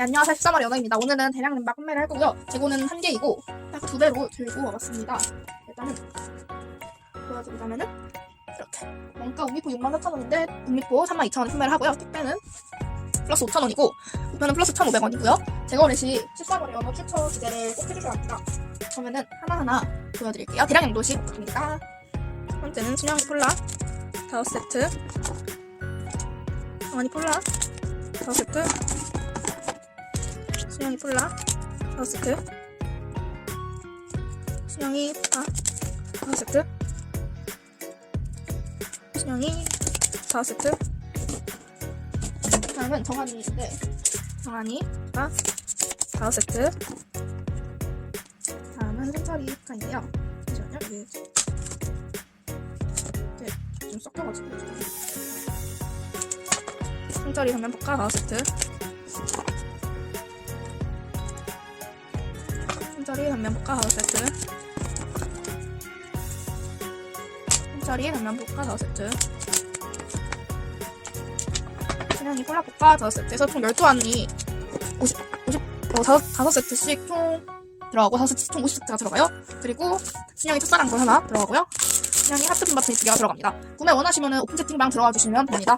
네, 안녕하세요. 13월 연어입니다. 오늘은 대량 냉박 판매를 할 거고요. 재고는 한 개이고 딱 두 배로 들고 와봤습니다. 일단은 보여드리자면은 이렇게 원가 우미포 64,000원인데 우미포 32,000원에 판매를 하고요. 택배는 플러스 5,000원이고 우편은 플러스 1,500원이고요. 재거래 시 13월 연어 출처 기재를 꼭 해주셔야 합니다. 그러면은 하나하나 보여드릴게요. 대량 양도식입니다. 첫 번째는 순영이 폴라 다섯 세트 정원이 폴라 다섯 세트 수영이 폴라? 다섯 세트 수영이 파 다섯 세트 수영이 다섯 세트 다음은 정한이인데. 정한이가 다섯 세트 다음은 생차리가 있네요. 잠시만요. 이게 이게 좀 섞여가지고. 생차리 전면 볶아 다섯 세트 한자리 단면 볶아 다섯 세트. 한자리 단면 볶아 다섯 세트. 그냥이 콜라 볶아 다섯 세트에서 총 12안이 50, 50, 어, 다섯, 다섯 세트씩 총 들어가고 다섯 세트 총 50세트가 들어가요. 그리고 신영이 첫사랑 거 하나 들어가고요. 신영이 하트 분바트 두 개가 들어갑니다. 구매 원하시면 오픈 채팅방 들어가 주시면 됩니다